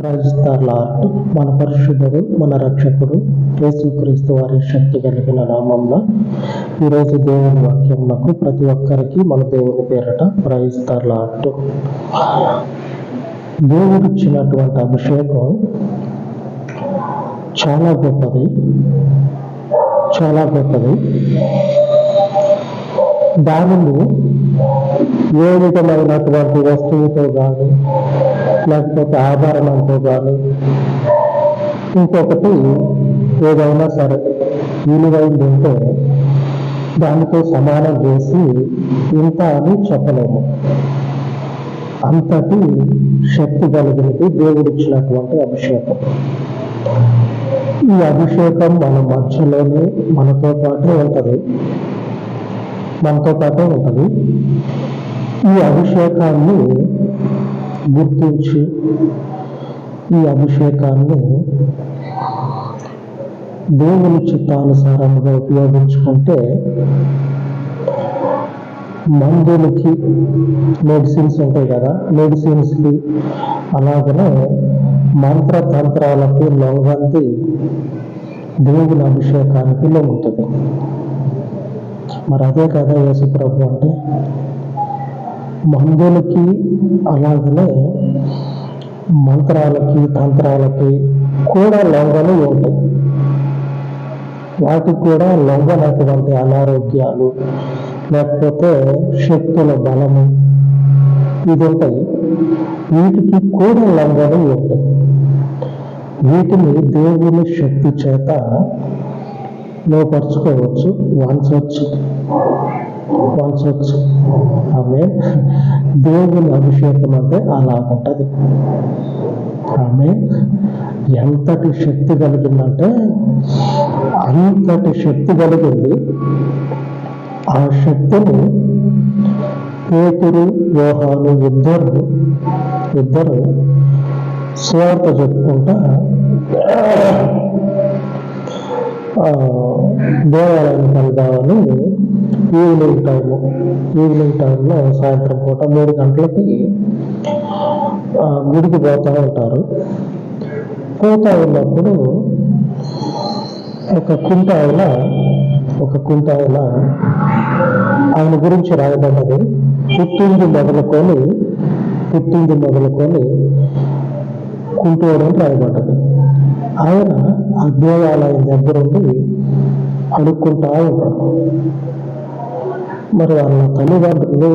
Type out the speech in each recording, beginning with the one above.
క్రైస్తలార్ట్ మన పరిశుద్ధుడు మన రక్షకుడు యేసుక్రీస్తు వారి శక్తి కలిగిన నామంలో ఈరోజు దేవుని వాక్యములకు ప్రతి ఒక్కరికి మన దేవుని పేరట క్రైస్తలార్ట్ దేవుడు ఇచ్చినటువంటి అభిషేకం చాలా గొప్పది చాలా గొప్పది. దానిని ఏ విధమైనటువంటి వస్తువుతో కానీ లేకపోతే ఆభరణంతో కానీ ఇంకొకటి ఏదైనా సరే విలువైంది ఉంటే దానితో సమానం చేసి ఇంత అని చెప్పలేము. అంతటి శక్తి కలిగినది దేవుడిచ్చినటువంటి అభిషేకం. ఈ అభిషేకం మన మధ్యలోనే మనతో పాటే ఉంటది. మనతో పాటే ఉంటుంది. ఈ అభిషేకాన్ని గుర్తించి ఈ అభిషేకాన్ని దేవుని చిత్తానుసారంగా ఉపయోగించుకుంటే మందులకి మెడిసిన్స్ ఉంటాయి కదా మెడిసిన్స్కి అలాగనే మంత్రతంత్రాలకి లొంగంది దేవుని అభిషేకానికి లొంగుతుంది మరి అదే కదా యేసుప్రభు అంటే? మందులకి అలాగనే మంత్రాలకి తంత్రాలకి కూడా లొంగలు ఉంటాయి. వాటికి కూడా లొంగనటువంటి అనారోగ్యాలు లేకపోతే శక్తుల బలము ఇది ఉంటాయి వీటికి కూడా లొంగలు ఉంటాయి. వీటిని దేవుని శక్తి చేత లోపరుచుకోవచ్చు వంచవచ్చు. వంచవచ్చు ఆమె దేవుని అభిషేకం అంటే అలా ఉంటుంది ఆమె ఎంతటి శక్తి కలిగిందంటే అంతటి శక్తి కలిగింది. ఆ శక్తిని పేతురు వ్యూహాలు ఇద్దరు ఇద్దరు స్వార్థ చెప్పుకుంటా ఆ, దేవాలయానికి వెళ్దామని ఈవినింగ్ టైము ఈవినింగ్ టైంలో సాయంత్రం పూట మూడు గంటలకి గుడికి పోతూ ఉంటారు. పోతా ఉన్నప్పుడు ఒక కుంట ఆయన ఒక కుంట ఆయన ఆయన గురించి రాయబడ్డది. పుట్టింది మొదలుకొని పుట్టింది మొదలుకొని కుంటోడు అని రాయబడ్డది. ఆయన ఆ దేవాలయం దగ్గర అడుక్కుంటా ఉంటాడు. మరి వాళ్ళ తల్లిదండ్రులు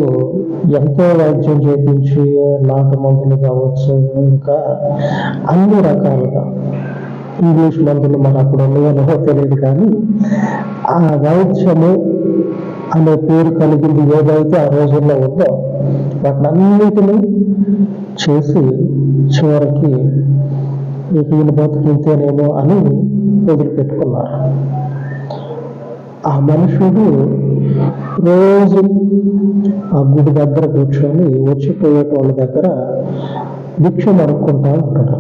ఎంతో వైద్యం చేపించి నాటు మందులు కావచ్చు ఇంకా అన్ని రకాలుగా. ఇంగ్లీష్ మందులు మరి అప్పుడు ఉన్నాయో తెలియదు కానీ ఆ వైద్యము అనే పేరు కలిగింది ఏదైతే ఆ రోజుల్లో ఉందో వాటిని అన్నిటినీ చేసి చివరికి ఈయన బతుకుంతేనేమో అని వదిలిపెట్టుకున్నారు. ఆ మనుషుడు రోజు ఆ గుడి దగ్గర కూర్చొని వచ్చిపోయే వాళ్ళ దగ్గర భిక్ష అడుక్కుంటా ఉంటాడు.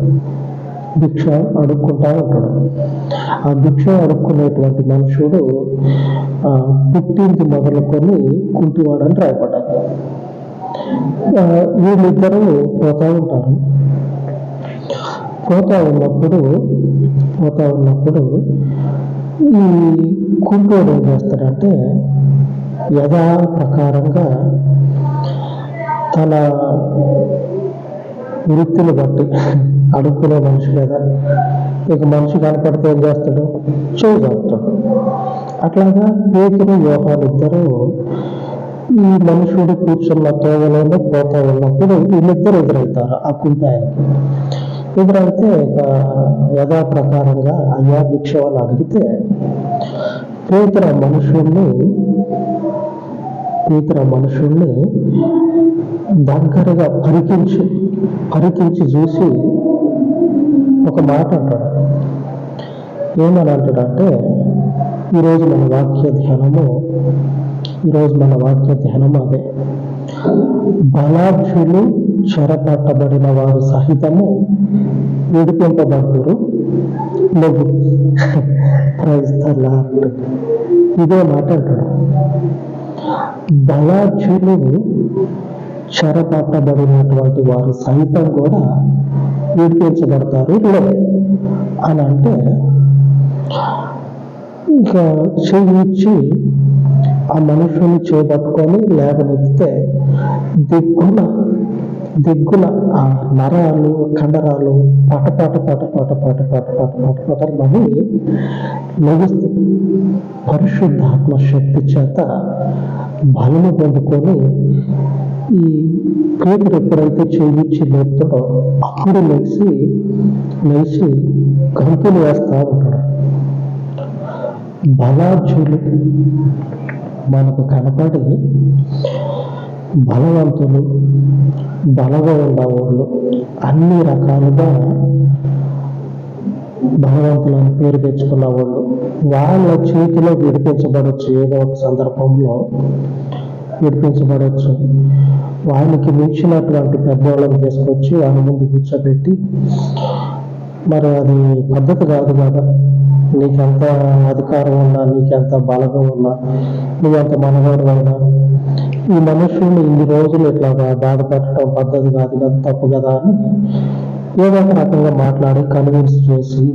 భిక్ష అడుక్కుంటా ఉంటాడు. ఆ భిక్ష అడుక్కునేటువంటి మనుషుడు ఆ, పుట్టింది మొదలుకొని కుంటివాడని రాయపడ్డాడు వీళ్ళిద్దరూ పోతా ఉంటారు. పోతా ఉన్నప్పుడు పోతా ఉన్నప్పుడు ఈ కుంటోడు ఏం చేస్తాడంటే యథా ప్రకారంగా తన వృత్తిని బట్టి అడుక్కునే మనిషి కదా ఇక మనిషి కనపడితే ఏం చేస్తాడు? చేయి చాపుతాడు అట్లాగా పేతురు వ్యూహాలు ఇద్దరు ఈ మనుషుడు కూర్చున్న తోవలోనే పోతా ఉన్నప్పుడు వీళ్ళిద్దరు ఎదురవుతారు ఆ కుంట ఎదురైతే ఇక యథా ప్రకారంగా అయ్యా భిక్ష అని అడిగితే పేతురు మనుషుల్ని ఇతర మనుషుల్ని దగ్గరగా పరికించి పరికించి చూసి ఒక మాట అంటాడు. ఏమని అంటాడంటే ఈరోజు మన వాక్య ధ్యానము ఈరోజు మన వాక్య ధ్యానము అదే. బలాక్షులు చెరపట్టబడిన వారు సహితము విడిపింపబడుతురు లఘు. ప్రైజ్ ద లార్డ్ ఇదే మాట అంటాడు. బలాచులు చెరపట్టబడినటువంటి వారు సైతం కూడా విడిపించబడతారు లో అని అంటే ఇంకా చేయించి ఆ మనుషుని చేపట్టుకొని లేవనెత్తితే దిగ్గున దిగ్గున ఆ నరాలు కండరాలు పటపట పట పాట పాట పాట పాట పట పటమని లభిస్తుంది పరిశుద్ధాత్మ శక్తి చేత బలము పొందుకొని ఈ పేదలు ఎప్పుడైతే చేయించి లేపుతాడో అప్పుడు లేచి లేచి గంతులు వేస్తా ఉంటాడు. బలాజులు మనకు కనపడి బలవంతులు బలగా ఉన్నవాళ్ళు అన్ని రకాలుగా బలవంతులని పేరు తెచ్చుకున్న వాళ్ళు వాళ్ళ చేతిలో విడిపించబడవచ్చు ఏదో ఒక సందర్భంలో. విడిపించబడవచ్చు వాళ్ళకి మించినటువంటి పెద్దవాళ్ళని తీసుకొచ్చి వాళ్ళ ముందు కూర్చోబెట్టి మరి అది పద్ధతి కాదు కదా నీకెంత అధికారం ఉన్నా నీకెంత బలగం ఉన్నా నీకెంత మనగాడు అయినా ఈ మనుషుల్ని ఇన్ని రోజులు ఇట్లా బాధపెట్టడం పద్ధతి కాదు కదా తప్పు కదా అని ఏదో ఒక రకంగా మాట్లాడి కన్విన్స్ చేసి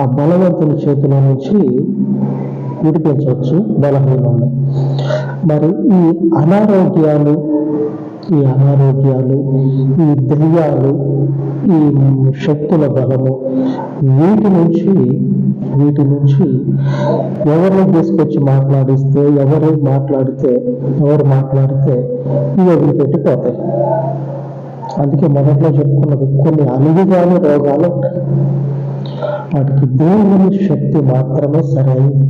ఆ బలవంతుల చేతిలో నుంచి విడిపించవచ్చు బలహీనుల్ని మరి ఈ అనారోగ్యాలు ఈ అనారోగ్యాలు ఈ దెయ్యాలు ఈ శక్తుల బలము వీటి నుంచి వీటి నుంచి ఎవరిని తీసుకొచ్చి మాట్లాడిస్తే ఎవరు మాట్లాడితే ఎవరు మాట్లాడితే ఇవి వదిలిపెట్టిపోతాయి. అందుకే మొదట్లో చెప్పుకున్నది కొన్ని అలుగుగాని రోగాలు ఉంటాయి. వాటికి దేవుని శక్తి మాత్రమే సరైంది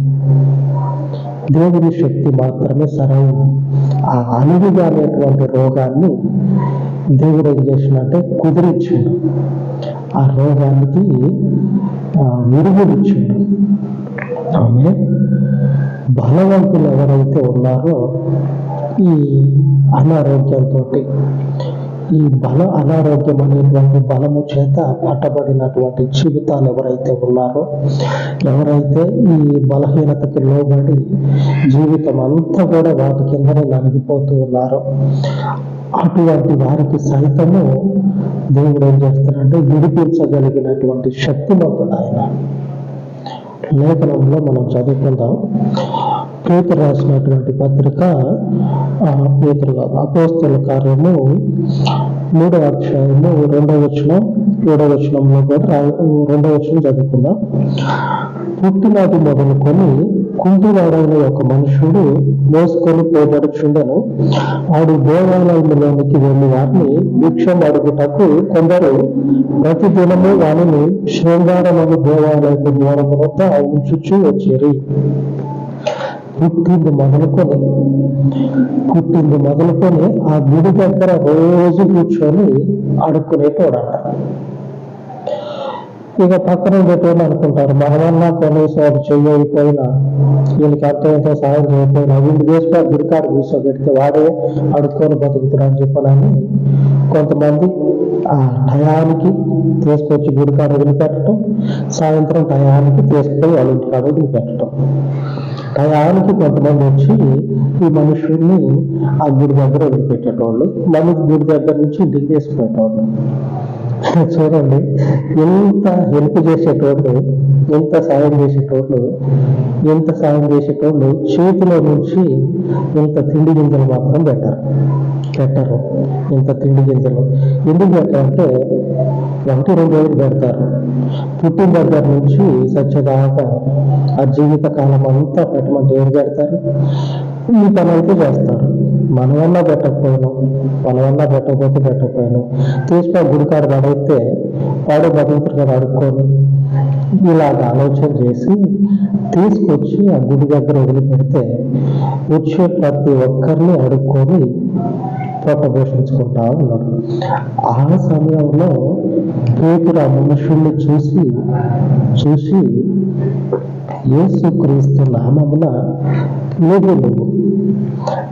దేవుని శక్తి మాత్రమే సరైంది ఆ అలుగుగా అనేటువంటి రోగాన్ని దేవుడు ఏం చేసినంటే కుదిరించాడు. ఆ రోగానికి ఆ, విరుగుడిచ్చిండు ఆమె బలవంతులు ఎవరైతే ఉన్నారో ఈ అనారోగ్యంతో ఈ బల అనారోగ్యం అనేటువంటి బలము చేత పట్టబడినటువంటి జీవితాలు ఎవరైతే ఉన్నారో ఎవరైతే ఈ బలహీనతకి లోబడి జీవితం అంతా కూడా వాటి కిందనే నలిగిపోతూ ఉన్నారో అటువంటి వారికి సైతము దేవుడు ఏం చేస్తారంటే విడిపించగలిగినటువంటి శక్తిమంతుడు ఆయన లేఖనంలో మనం చదువుకుందాం. పేతురు రాసినటువంటి పత్రిక ఆ, పేతురు కాదు అపోస్తుల కార్యము మూడవ అధ్యాయము రెండవ వచనం ఏడవ వచనంలో కూడా రెండవ వచనం చదువుకుందాం. పుట్టినాటి మొదలుకొని కుంటివాడైన ఒక మనుషుడు మోసుకొని పోబడుచుండెను ఆడు దేవాలయంలోనికి వెళ్ళి వారిని భిక్షం అడుగుటకు కొందరు ప్రతి దినము వారిని శృంగారమైన దేవాలయపు ద్వారం వద్ద ఉంచుచూ వచ్చేరి. పుట్టింది మొదలుకొని పుట్టింది మొదలుకొని ఆ గుడి దగ్గర రోజు కూర్చొని అడుక్కునేటోడంట ఇక పక్కన ఉండేటోళ్ళు అనుకుంటారు. మనమన్నా కనీసం అది చెయ్యకపోయినా వీళ్ళకి అర్థం సాయం చేయకపోయినా వీళ్ళు వేసి ఆ గుడికాడు కూర్చోబెడితే వాడే అడుక్కొని బతుకుతున్నాడు అని చెప్పనని కొంతమంది ఆ టయానికి తీసుకొచ్చి గుడికాడ వదిలిపెట్టడం సాయంత్రం టయానికి తీసుకుపోయి వాళ్ళ ఇంటికాడ వదిలిపెట్టడం. టయానికి కొంతమంది వచ్చి ఈ మనుషుల్ని ఆ గుడి దగ్గర వదిలిపెట్టేటోళ్ళు మళ్ళీ గుడి దగ్గర నుంచి ఇంటికి తీసుకుపోయేటోళ్ళు చూడండి. ఎంత హెల్ప్ చేసేటోళ్ళు ఎంత సాయం చేసేటోళ్ళు ఎంత సాయం చేసేటోళ్ళు చేతిలో నుంచి ఇంత తిండి గింజలు మాత్రం పెట్టరు. పెట్టరు. ఇంత తిండి గింజలు. ఎందుకు పెట్టారంటే ఒకటి రెండు రోజులు పెడతారు. పుట్టిన దగ్గర నుంచి సత్యదాకా ఆ జీవిత కాలం అంతా పెట్టమంటే ఏం పెడతారు? ఈ పని అయితే చేస్తారు. మనమన్నా పెట్టకపోయాను మనమన్నా పెట్టకపోతే పెట్టకపోయాను. తీసుకొని గుడికాడు పడైతే వాడే భగవంతుడిగా కదా అడుక్కొని ఇలాగ ఆలోచన చేసి తీసుకొచ్చి ఆ గుడి దగ్గర వదిలిపెడితే వచ్చే ప్రతి ఒక్కరిని అడుక్కొని పొట్ట పోషించుకుంటా ఉన్నాడు. ఆ సమయంలో పేతుడు ఆ మనుషుల్ని చూసి చూసి యేసుక్రీస్తు నామమున లేవు నువ్వు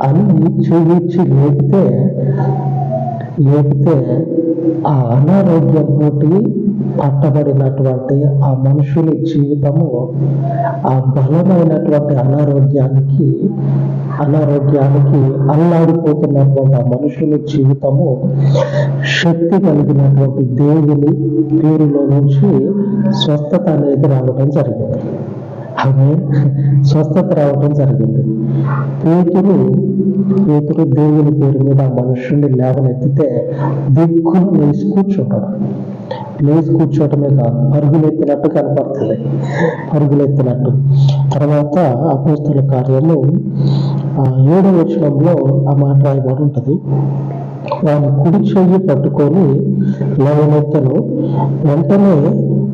అని చూపించి లేపితే లేపితే ఆ అనారోగ్యంతో పట్టబడినటువంటి ఆ మనుషుని జీవితము ఆ బలమైనటువంటి అనారోగ్యానికి అనారోగ్యానికి అల్లాడిపోతున్నటువంటి ఆ మనుషుని జీవితము శక్తి కలిగినటువంటి దేవుని పేరులో నుంచి స్వస్థత అనేది రావడం జరిగింది. ఆమె స్వస్థత రావటం జరిగింది. పేతులు పేతులు దేవుని పేరు మీద ఆ మనుషుల్ని లేవనెత్తితే దిక్కును లేచి కూర్చుంటాడు లేచి కూర్చోవటమే కాదు పరుగులెత్తినట్టు కనపడుతుంది. పరుగులెత్తినట్టు. తర్వాత అపోస్తుల కార్యము ఆ ఏడవ వచనంలో ఆ మాట రాయబడి ఉంటుంది వాని కుడి చెయ్యి పట్టుకొని లేవనెత్తను. వెంటనే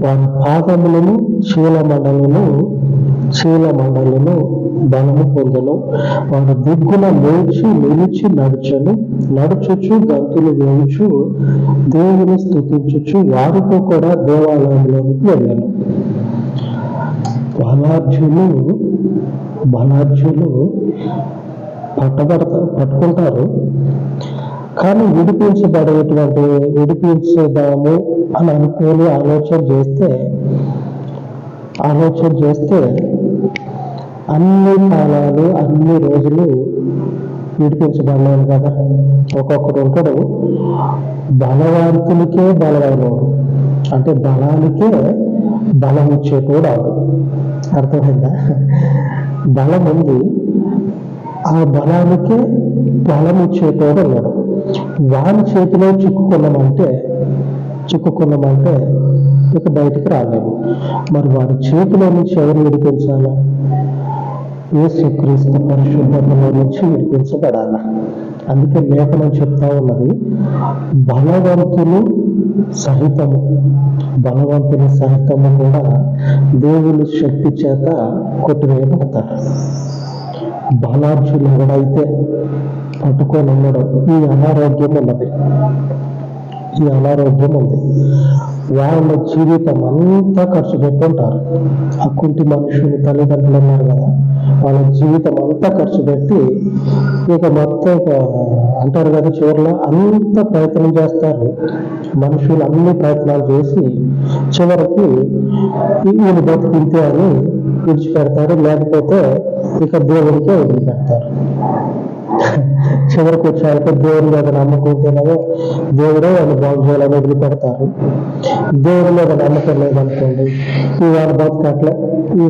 వాని పాదములను చీల మండలను చీల మండలను బలము పొందను. వాడు దిగ్గున లేచి నిలిచి నడుచను. నడుచుచు గంతులు వేయుచు దేవుని స్థుతించుచు వారితో కూడా దేవాలయంలోనికి వెళ్ళాను. బలార్జులు బలార్జులు పట్టబడత పట్టుకుంటారు. కానీ విడిపించబడేటువంటి విడిపించుదాము అని అనుకోని ఆలోచన చేస్తే ఆలోచన చేస్తే అన్ని కాలాలు అన్ని రోజులు విడిపించబడలేదు కదా. ఒక్కొక్కడు ఉంటాడు బలవంతునికే బలమైనవాడు అంటే బలానికే బలం ఇచ్చేటోడు ఆడు. అర్థమైందా? బలం ఉంది ఆ బలానికే బలం ఇచ్చేటోడు ఉన్నాడు. వాని చేతిలో చిక్కుకున్నామంటే చిక్కుకున్నామంటే ఇక బయటికి రాలేము మరి వాడి చేతిలో నుంచి ఎవరు విడిపించాలా? యేసుక్రీస్తు పరిశుద్ధతలో నుంచి విడిపించబడాల? అందుకే లేఖనం చెప్తా ఉన్నది బలవంతులు సహితము బలవంతుని సహితము కూడా దేవుని శక్తి చేత కొట్టివేయబడతారు. బలార్జులు ఎవడైతే పట్టుకొని ఉండడం. ఈ అనారోగ్యం ఉన్నది. ఈ అనారోగ్యం ఉంది. వాళ్ళ జీవితం అంతా ఖర్చు పెట్టుంటారు. ఆ కుంటి మనుషులు తల్లిదండ్రులు ఉన్నారు కదా వాళ్ళ జీవితం అంతా ఖర్చు పెట్టి ఇక మొత్తం ఇక అంటారు కదా చివరిలో అంత ప్రయత్నం చేస్తారు. మనుషులు అన్ని ప్రయత్నాలు చేసి చివరికి వీళ్ళు బతికింతే అని విడిచిపెడతారు. లేకపోతే ఇక దేవుడికే వదిలిపెడతారు. చివరికి వచ్చాక దేవుడి మీద నమ్మకం ఉంటేనేమో దేవుడే వాళ్ళు బాగు చేయాలని వదిలిపెడతారు. దేవుడి మీద నమ్మకం లేదనుకోండి ఈ వాళ్ళ బతుక అట్లే ఈ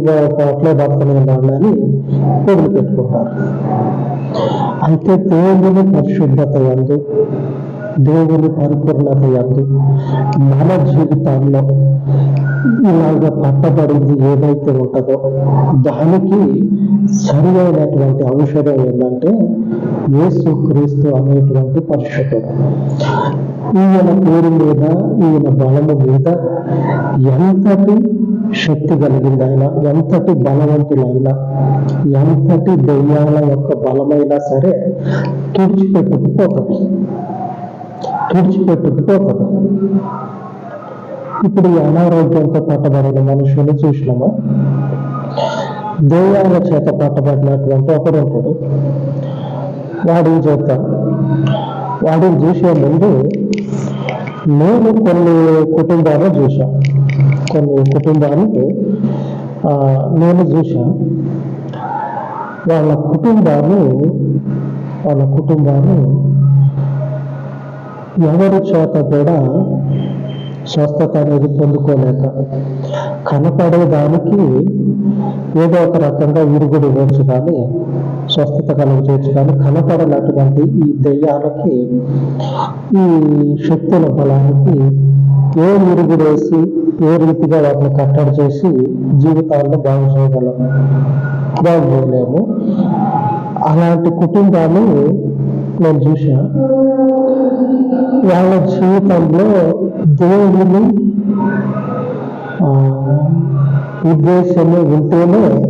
అట్లే బతకలేదు వాళ్ళని వదిలిపెట్టుకుంటారు. అయితే దేవుని పరిశుద్ధత ఎందు దేవుని పరిపూర్ణత ఎందు మన జీవితాల్లో ఇలాగ పట్టబడింది ఏదైతే ఉంటుందో దానికి సరి అయినటువంటి ఔషధం ఏంటంటే యేసు క్రీస్తు అనేటువంటి పరిశుద్ధుడు. ఈయన పేరు మీద ఈయన బలము మీద ఎంతటి శక్తి కలిగింది ఆయన ఎంతటి బలవంతులైనా ఎంతటి దెయ్యాల యొక్క బలమైనా సరే తుడిచిపెట్టుకుపోతుంది తుడిచిపెట్టుకుపోతుంది ఇప్పుడు ఈ అనారోగ్యంతో పట్టబడిన మనుషులు చూసినామా? దెయ్యాల చేత పట్టబడినటువంటి ఒకడు ఉంటాడు. వాడిని చూద్దాం వాడిని చూసే ముందు నేను కొన్ని కుటుంబాలు చూశాను. కొన్ని కుటుంబానికి ఆ, నేను చూశాను. వాళ్ళ కుటుంబాలు వాళ్ళ కుటుంబాలు ఎవరి చేత కూడా స్వస్థత అనేది పొందుకోలేక కనపడేదానికి ఏదో ఒక రకంగా ఇరుగుడు ఇవ్వచ్చు కానీ స్వస్థత కలుగజేయచ్చు కానీ కనపడనటువంటి ఈ దెయ్యాలకి ఈ శక్తుల బలానికి ఏ ఇరుగుడేసి ఏ రీతిగా వాటిని కట్టడి చేసి జీవితాలను బాగు చేయగలం బాగు చేయలేము. అలాంటి కుటుంబాలు నేను చూసా వాళ్ళ జీవితంలో దేవుని ఉద్దేశము ఉంటేనే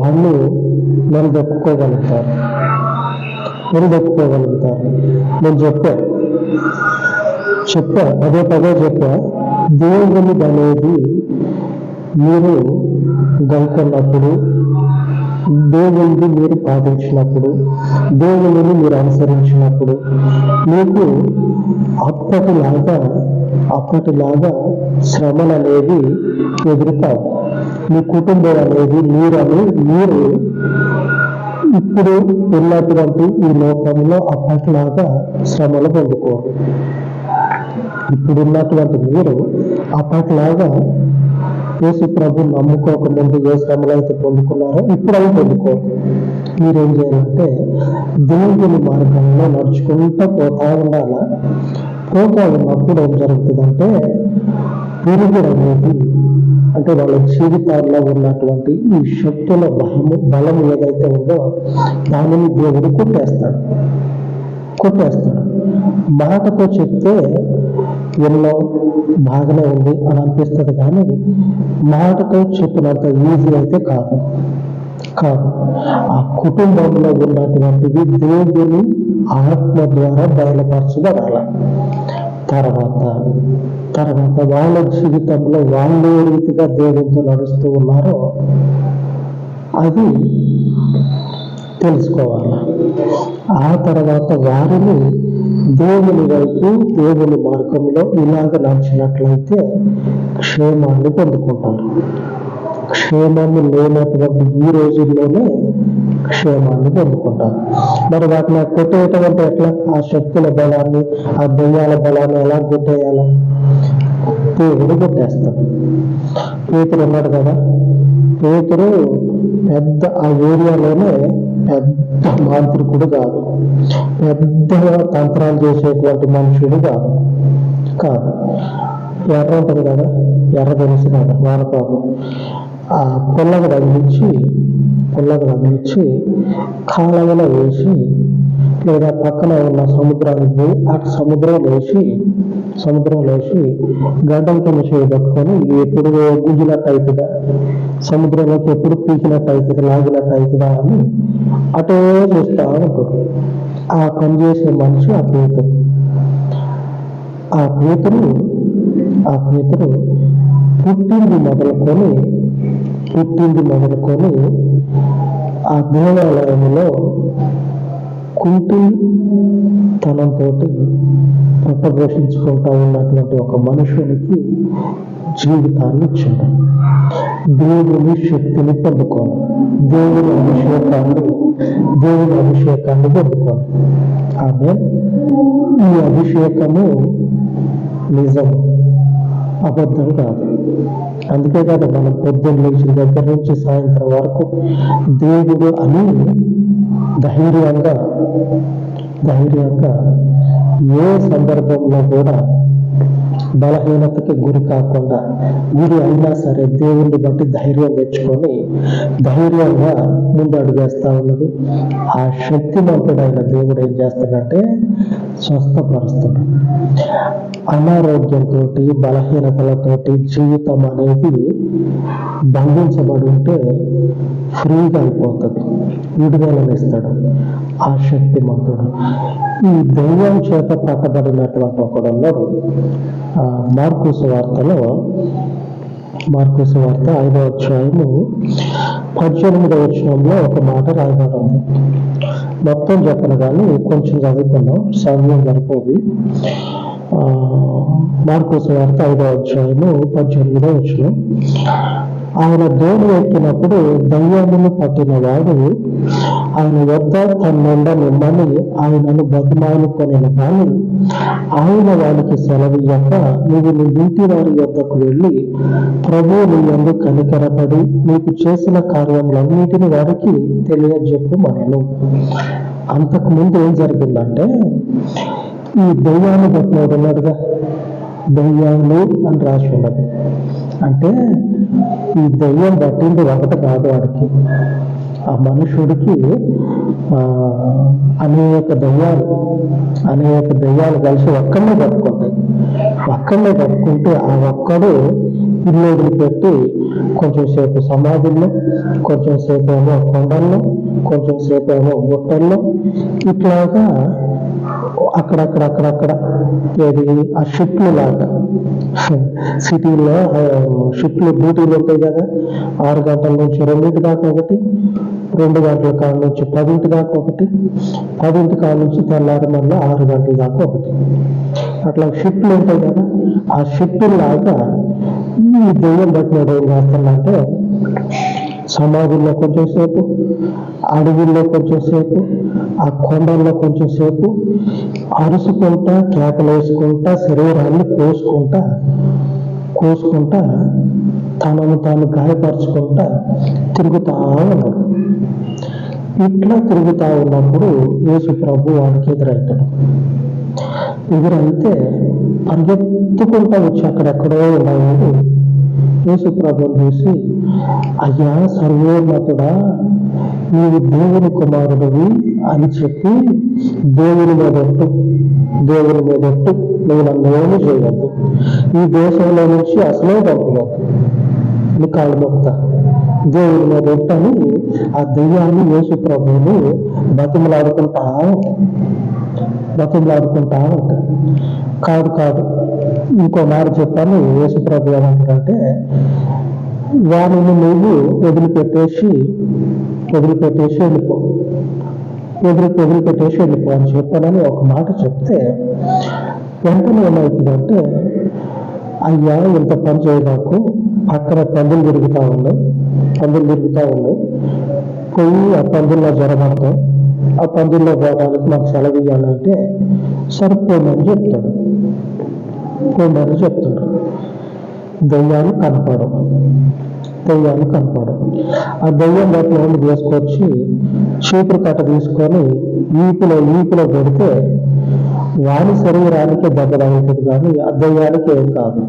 వాళ్ళు నిలదొక్కుకోగలుగుతారు నిలదొక్కుకోగలుగుతారు నేను చెప్పా. చెప్పా. పదే పదే చెప్పా. దేవుని అనేది మీరు గైకొన్నప్పుడు దేవుణ్ణి మీరు పాటించినప్పుడు దేవుని మీరు అనుసరించినప్పుడు మీకు అప్పటిలాగా అప్పటిలాగా శ్రమలు అనేవి ఎదురుతావు మీ కుటుంబం అనేది మీరు అని మీరు ఇప్పుడు ఉన్నటువంటి ఈ లోకంలో అప్పటిలాగా శ్రమలు పొందుకోరు. ఇప్పుడున్నటువంటి మీరు అప్పటిలాగా యేసు ప్రభు నమ్ముకోక ముందు ఏ శ్రమలు అయితే పొందుకున్నారో ఇప్పుడు అవి పొందుకోరు మీరేం చేయాలంటే దేవుని మార్గంలో నడుచుకుంటూ పోతా ఉండాలా. పోతా ఉన్నప్పుడు ఏం జరుగుతుందంటే పురుగు అనేది అంటే వాళ్ళ జీవితాల్లో ఉన్నటువంటి ఈ శక్తుల బలము బలం ఏదైతే ఉందో దానిని దేవుడు కొట్టేస్తాడు. కొట్టేస్తాడు. మాటతో చెప్తే ఎన్నో బాగానే ఉంది అని అనిపిస్తుంది కానీ మాటతో చెప్పినంత ఈజీ అయితే కాదు. కాదు. ఆ కుటుంబంలో ఉన్నటువంటివి దేవుని ఆత్మ ద్వారా బయలుపరచబడాల. తర్వాత తర్వాత వాళ్ళ జీవితంలో వాళ్ళు ఏ రీతిగా దేవుడితో నడుస్తూ ఉన్నారో అది తెలుసుకోవాలి. ఆ తర్వాత వారిని దేవుని వైపు దేవుని మార్గంలో ఇలాగ నడిచినట్లయితే క్షేమాన్ని పొందుకుంటారు. క్షేమాన్ని లేనటువంటి ఈ రోజుల్లోనే క్షేమాన్ని పొందుకుంటారు. మరి వాటిని కొట్టేయటం అంటే ఎట్లా? ఆ శక్తుల బలాన్ని ఆ దెయ్యాల బలాన్ని ఎలా కొట్టేయాలా? దేవుడు కొట్టేస్తాడు. పేతురు ఉన్నాడు కదా? పేతురు పెద్ద ఆ ఏరియాలోనే పెద్ద మాంత్రికుడు కాదు. పెద్ద తంత్రాలు చేసేటువంటి మనుషుడు కాదు. కాదు. ఎర్ర ఉంటుంది కదా? ఎర్ర తెలుసు కదా వానపాము ఆ పుల్లకు తగిలించి పుల్లకు తగిలించి కాలవలో వేసి లేదా పక్కన ఉన్న సముద్రానికి పోయి అటు సముద్రం వేసి సముద్రం వేసి గడ్డం కింద చేయి పట్టుకొని ఎప్పుడు గుంజినట్టు అవుతుందా సముద్రంలోకి ఎప్పుడు పీకినట్టు అవుతుంది లాగినట్టు అవుతుందా అని అటే చూస్తా ఉంటాడు. ఆ పని చేసే మనిషి ఆ పేతురు ఆ పేతుడు ఆ పేతుడు పుట్టింది మొదలుకొని పుట్టింది మొదలుకొని ఆ దేవాలయంలో కుంటి తనంతో పట్టపోషించుకుంటా ఉన్నటువంటి ఒక మనుషునికి జీవితాన్ని ఇచ్చాడు దేవుని శక్తిని పొందుకోవాలి దేవుని అభిషేకాన్ని దేవుని అభిషేకాన్ని పొందుకోవాలి ఆమె ఈ అభిషేకము నిజం అబద్ధం కాదు. అందుకే కదా మనం పొద్దున్న లేచిన దగ్గర నుంచి సాయంత్రం వరకు దేవుడు అని ధైర్యంగా ధైర్యంగా ఏ సందర్భంలో కూడా బలహీనతకి గురి కాకుండా గురి అయినా సరే దేవుణ్ణి బట్టి ధైర్యం తెచ్చుకొని ధైర్యంగా ముందు అడుగేస్తా ఉన్నది. ఆ శక్తిమంతుడైన దేవుడు ఏం చేస్తాడంటే స్వస్థపరుస్తాడు. అనారోగ్యంతో బలహీనతలతోటి జీవితం అనేది బంధించబడి ఉంటే ఫ్రీగా అయిపోతుంది. విడుదలనిస్తాడు. ఆ శక్తిమంతుడు ఈ దైవం చేత పట్టబడినటువంటి ఒకడు ఆ, మార్కుసు వార్తలో మార్కుసు వార్త ఐదో అధ్యాయము పద్దెనిమిదో వచనంలో ఒక మాట రాయబడి ఉంది మొత్తం చెప్పను కానీ కొంచెం చదువుకున్నాం సమయం సరిపోదు. మార్కుసు వార్త ఐదో అధ్యాయము పద్దెనిమిదో వచ్చిన ఆయన దోణి ఎక్కినప్పుడు దయ్యాన్ని పట్టిన వాడు ఆయన వద్ద తన నిండా నిమ్మని ఆయనను బతిమాలుకొనిన కానీ ఆయన వాడికి సెలవియ్యక నువ్వు నీ ఇంటి వారి వద్దకు వెళ్ళి ప్రభువు నీ ఎందు కనికరపడి నీకు చేసిన కార్యములన్నిటిని వారికి తెలియజెప్పు అంతకుముందు ఏం జరిగిందంటే ఈ దెయ్యాన్ని పట్టినోడు ఉన్నాడుగా. దెయ్యాలు అని రాసి ఉన్నది. అంటే ఈ దెయ్యం పట్టింది ఒకటి కాదు వాడికి. ఆ మనుషుడికి అనేక దయ్యాలు అనేక దయ్యాలు కలిసి ఒక్కడనే పట్టుకుంటాయి. ఒక్కడనే పట్టుకుంటే ఆ ఒక్కడు ఇల్లు వదిలిపెట్టి కొంచెంసేపు సమాధుల్లో కొంచెం సేపు ఏమో కొండల్లో కొంచెం సేపు ఏమో గుట్టల్లో ఇట్లాగా అక్కడక్కడ అక్కడక్కడ ఏది ఆ షిప్లు లాగా. సిటీలో షిప్లు డ్యూటీలు ఉంటాయి కదా ఆరు గంటల నుంచి రెండింటి దాకా ఒకటి రెండు గంటల కాడ నుంచి పదింటి దాకా ఒకటి పదింటి కాడ నుంచి తెల్లారి మళ్ళీ ఆరు గంటల దాకా ఒకటి. అట్లా షిప్లు ఉంటాయి కదా ఆ షిప్లు లాగా ఈ దెయ్యం పట్టినాడు ఏం చేస్తుందంటే సమాధుల్లో కొంచెం సేపు అడవుల్లో కొంచెం సేపు ఆ కొండల్లో కొంచెం సేపు అరుసుకుంటా కేకలు వేసుకుంటా శరీరాన్ని కోసుకుంటా కోసుకుంటా తనను తాను గాయపరచుకుంటా తిరుగుతా ఉన్నాడు. ఇట్లా తిరుగుతా ఉన్నప్పుడు యేసు ప్రభు వాడికి ఎదురవుతాడు ఎదురైతే పరిగెత్తుకుంటా వచ్చి అక్కడెక్కడో ఉన్నాడు. యేసు ప్రభుని చూసి అయ్యా సర్వోన్నతుడా నీవు దేవుని కుమారుడివి అని చెప్పి దేవుని మీద ఒట్టు దేవుని మీద ఒట్టు నువ్వు నన్ను ఏమి చేయవద్దు ఈ దేశంలో నుంచి అసలే పంపవద్దు నీ కాళ్ళు మొక్తా దేవుని మీద ఒట్టని ఆ దెయ్యాన్ని యేసు ప్రభువుని బతిమలాడుకుంటా బతిమలాడుకుంటా ఉంటాయి కాదు కాదు. ఇంకో మాట చెప్పాను యేసు ప్రభు ఏమంటారంటే వారిని నువ్వు వదిలిపెట్టేసి వదిలిపెట్టేసి వెళ్ళిపో. వదిలి వదిలిపెట్టేసి వెళ్ళిపో అని చెప్పానని ఒక మాట చెప్తే వెంటనే ఏమవుతుందంటే అయ్యా ఇంత పని చేయడాకు పక్కన పందులు తిరుగుతూ ఉన్నాయి. పందులు తిరుగుతూ ఉన్నాయి. పోయి ఆ పందుల్లో జ్వరపడతాం ఆ పందుల్లో పోవడానికి మాకు సెలవు ఇవ్వాలంటే సరిపోయిందని చెప్తాడు. పోమని చెప్తాడు దయ్యాలు కనపడం దెయ్యాలు కనపడం ఆ దయ్యం వాటిని ఏమి తీసుకొచ్చి చీపురు కట్ట తీసుకొని ఈపులో ఈపులో పెడితే వాని శరీరానికి దెబ్బ తగులుతుంది కానీ ఆ దయ్యానికి ఏం కాదు.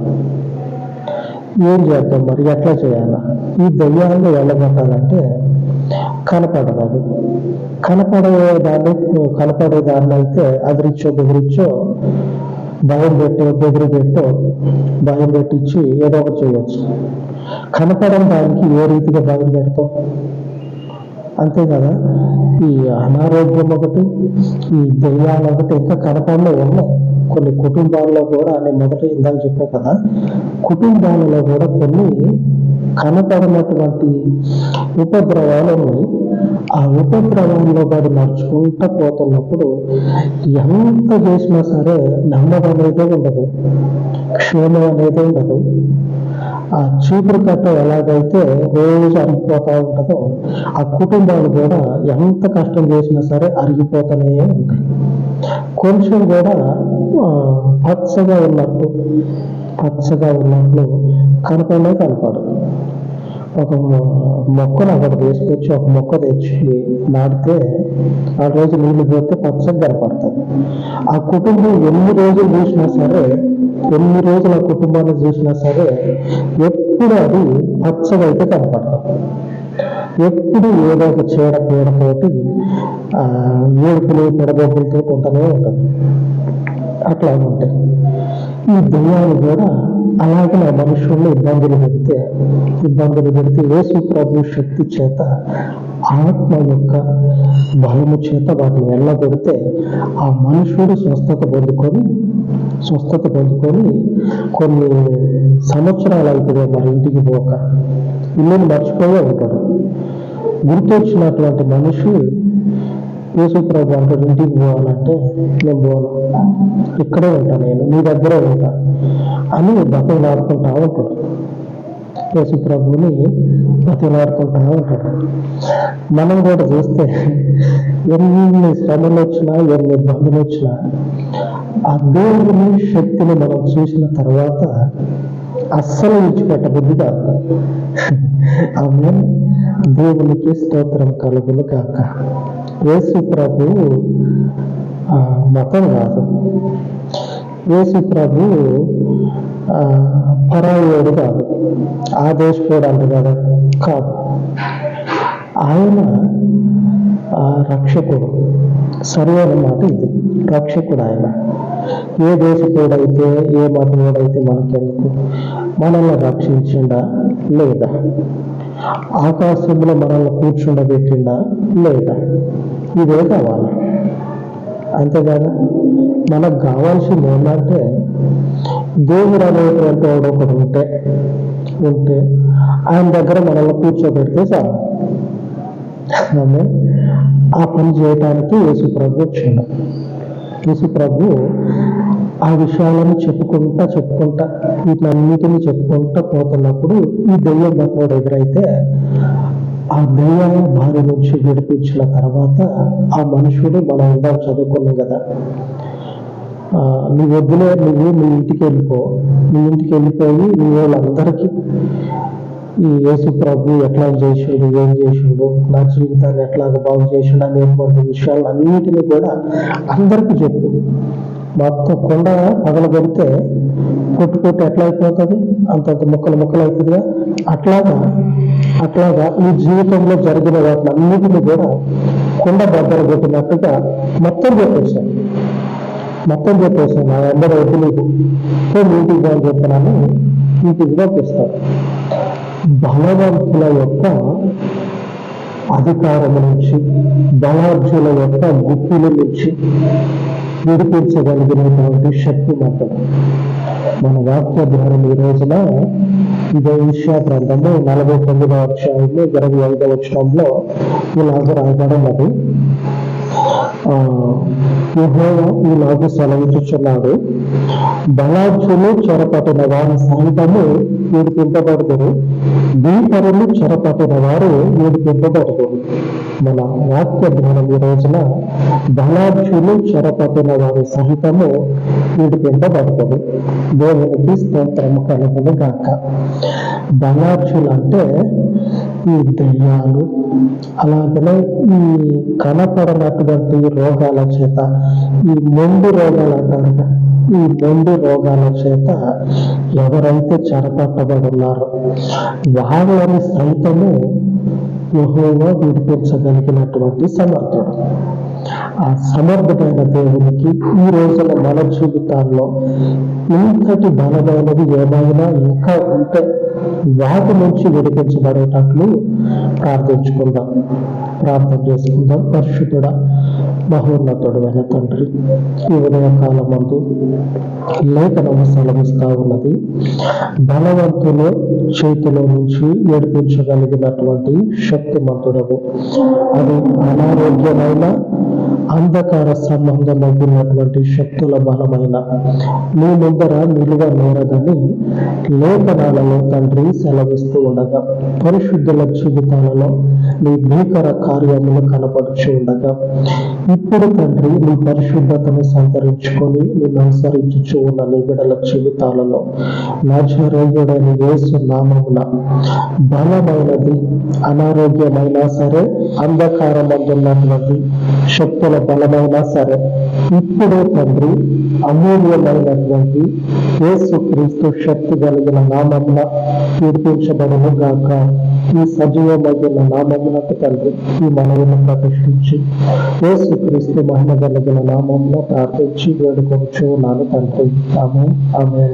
ఏం చేద్దాం మరి? ఎట్లా చేయాలా? ఈ దెయ్యాలను వెళ్ళగొట్టాలంటే కనపడదు అది. కనపడే దాన్ని కనపడే దాన్ని అయితే అదిరిచ్చో బెదిరిచ్చో భయం పెట్టో బెదిరి పెట్టో భయం పెట్టించి ఏదో ఒకటి చేయొచ్చు. కనపడం దానికి ఏ రీతిగా భయం పెడతాం అంతే కదా? ఈ అనారోగ్యం ఒకటి ఈ దెయ్యాలు ఒకటి ఇంకా కనపడలో ఉన్నాయి కొన్ని కుటుంబాల్లో కూడా నేను మొదట ఇందాక చెప్పా కదా కుటుంబాలలో కూడా కొన్ని కనపడినటువంటి ఉపద్రవాలు ఉన్నాయి. ఆ ఉపద్రవంలో పడి నడుచుకుంటూ పోతున్నప్పుడు ఎంత చేసినా సరే నెమ్మది అనేది ఉండదు క్షేమం అనేది ఉండదు. ఆ చీపురు కట్ట ఎలాగైతే రోజు అరిగిపోతూ ఉంటుందో ఆ కుటుంబాలు కూడా ఎంత కష్టం చేసినా సరే అరిగిపోతూనే ఉంటాయి. కొంచెం కూడా పచ్చగా ఉన్నట్టు పచ్చగా ఉన్నట్లు కనపడలే కనపడదు. ఒక మొక్కను అక్కడ తీసుకొచ్చి ఒక మొక్క తెచ్చి నాటితే ఆ రోజు నీళ్ళు పోతే పచ్చగా కనపడుతుంది ఆ కుటుంబం ఎన్ని రోజులు చూసినా సరే ఎన్ని రోజులు ఆ కుటుంబాన్ని చూసినా సరే ఎప్పుడు అది పచ్చగా అయితే కనపడుతుంది ఎప్పుడు ఏదో ఒక చీడ పీడతోటి ఆ, ఏడుపులు పెడబొబ్బులతో ఉంటూనే ఉంటుంది. అట్లా ఉంటాయి ఈ దెయ్యాలు కూడా అలాగే నా మనుషుల్ని ఇబ్బందులు పెడితే ఇబ్బందులు పెడితే యేసు ప్రభు శక్తి చేత ఆత్మ యొక్క బలము చేత వాటిని వెళ్ళగొడితే ఆ మనుషుడు స్వస్థత పొందుకొని స్వస్థత పొందుకొని కొన్ని సంవత్సరాలు అవుతుందో మరి ఇంటికి పోక ఇల్లుని మర్చిపోయే ఉంటాడు. గుర్తొచ్చినటువంటి మనిషి యేసుప్రభు అంటాడు ఇంటికి పోవాలంటే నేను పోను ఇక్కడే ఉంటా నేను నీ దగ్గరే ఉంటా అని బతిలాడుకుంటా ఉంటాడు. యేసుప్రభుని బతిలాడుకుంటా ఉంటాడు. మనం కూడా చూస్తే ఎన్ని శ్రమలు వచ్చినా ఎన్ని ఇబ్బందులు వచ్చినా ఆ దేవుని శక్తిని మనం చూసిన తర్వాత అస్సలు విడిచిపెట్టబుద్ధి కాదు. ఆమె దేవునికి స్తోత్రం కలుగును కాక యేసు ప్రభు ఆ, మతం కాదు. యేసు ప్రభు ఆ, పరాయోడు కాదు. ఆదేశపోడు అంట కదా? కాదు. ఆయన ఆ, రక్షకుడు. సరైన మాట ఇది. రక్షకుడు ఆయన. ఏ దేశపోడైతే ఏ మతమోడైతే మనకెందుకు? మనల్ని రక్షించిండా లేదా? ఆకాశంలో మనల్ని కూర్చుండబెట్టిండా లేదా? ఇదే కావాలి అంతేకాదా మనకు కావాల్సింది ఏంటంటే దేవుడు అనేటువంటి వాడు ఒకడు ఉంటే ఉంటే ఆయన దగ్గర మనల్ని కూర్చోబెడితే చాలు. ఆ పని చేయడానికి యేసు ప్రభు వచ్చిండు. యేసు ప్రభు ఆ విషయాలను చెప్పుకుంటా చెప్పుకుంటా వీటన్నిటిని చెప్పుకుంటా పోతున్నప్పుడు ఈ దెయ్యం పట్టుకోడు ఎదురైతే ఆ దెయ్యాల బారి నుంచి విడిపించిన తర్వాత ఆ మనుషుడు మనం ఇందాక చదువుకున్నాం కదా. ఆ, నీ వద్దులే నువ్వు నీ ఇంటికి వెళ్ళిపో. నీ ఇంటికి వెళ్ళిపోయి నీ వాళ్ళందరికీ ఈ యేసు ప్రభు ఎట్లా చేసిండు ఏం చేసిండు నా జీవితాన్ని ఎట్లాగ బాగు చేసిండు అనేటువంటి విషయాలు అన్నిటిని కూడా అందరికీ చెప్పు. మొత్తం కొండ పగలగొడితే పొట్టు పొట్టు ఎట్లా అయిపోతుంది అంతంత ముక్కలు ముక్కలు అవుతుందిగా. అట్లాగా అట్లాగా ఈ జీవితంలో జరిగిన వాటిని అన్నిటిని కూడా కొండ బద్దలు పెట్టినట్టుగా మొత్తం చెప్పేశాను మొత్తం చెప్పేశాను నా అందరూ వద్దు నీకు. సో నీటికి అని చెప్పినాను నీటికి పంపిస్తాను బలవంతుల యొక్క అధికారం నుంచి బలార్జుల యొక్క గుప్పిల నుంచి విడిపించగలిగినటువంటి శక్తి మాత్రం. మన వాక్య ధ్యానం ఈ రోజున ఇదే విషయ గ్రంథము నలభై తొమ్మిదవ అధ్యాయంలో ఇరవై ఐదవ అక్షరంలో ఇలాగ రాయబడినది ఆ, యెహోవా సెలవిచ్చుచున్నాడు. బలాఢ్యులు చెరపట్టిన వారి మీరు సహితము మీ దీపరులు చెరపట్టిన వారు మీరు విడిపింపబడుదురు మన వాక్య ధ్యానం ఈ రోజున బలాఢ్యులు చెరపట్టిన వారి సహితము విడిపింపబడుతుంది దేవునికి స్తోత్రము కలుగును గాక. బలాఢ్యులు అంటే ఈ దయ్యాలు అలాగనే ఈ కనపడనటువంటి రోగాల చేత ఈ మొండు రోగాలు అంటారు ఈ మొండు రోగాల చేత ఎవరైతే చెరపట్టబడి ఉన్నారో వాళ్ళని సైతము యెహోవా విడిపించగలిగినటువంటి సమర్థుడు. ఆ సమర్థమైన దేవునికి ఈ రోజున మన జీవితాల్లో ఇంతటి బలమైనది ఏమైనా ఇంకా ఉంటే వాటి నుంచి విడిపించబడేటట్లు ప్రార్థించుకుందాం. ప్రార్థన చేసుకుందాం. పరిశుద్ధుడ మహోన్నతుడు అయిన తండ్రి ఈ ఉదయకాలం ముందు లేఖనము సెలవిస్తా ఉన్నది. బలవంతులు చేతిలో నుంచి ఏడిపించగలిగినటువంటి శక్తిమంతుడవు. అది అనారోగ్యమైన అంధకార సంబంధమవుతున్నటువంటి శక్తుల బలమైన నీ ముందర నిలువ నేరదని లేఖనాలలో తండ్రి సెలవిస్తూ ఉండగా పరిశుద్ధుల జీవితాలలో నీ భీకర కార్యములు కనపడుచు ఉండగా ఇప్పుడు తండ్రి నీ పరిశుద్ధతను సంతరించుకొని నిన్ను అనుసరించుచు ఉన్న నీ బిడల జీవితాలలో నజరేయుడైన యేసు నామమున బలమైనది అనారోగ్యమైనా సరే అంధకారమందున్నటువంటి శక్తుల బలమైనా సరే ఇప్పుడే తండ్రి అమూల్యమైనటువంటి యేసు క్రీస్తు శక్తి కలిగిన నామమున కీర్తించబడను గాక. ఈ సజీవమైన నామమునకు తండ్రి ఈ మనవిని ప్రతిష్ఠించి యేసు క్రీస్తు మహిమ కలిగిన నామమున ప్రార్థించి వేడుకొచ్చు నాను తండ్రి. ఆమె ఆమె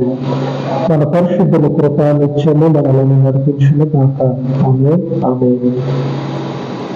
మన పరిశుద్ధుల కృప మనలను నడిపించును గాక. ఆమె ఆమె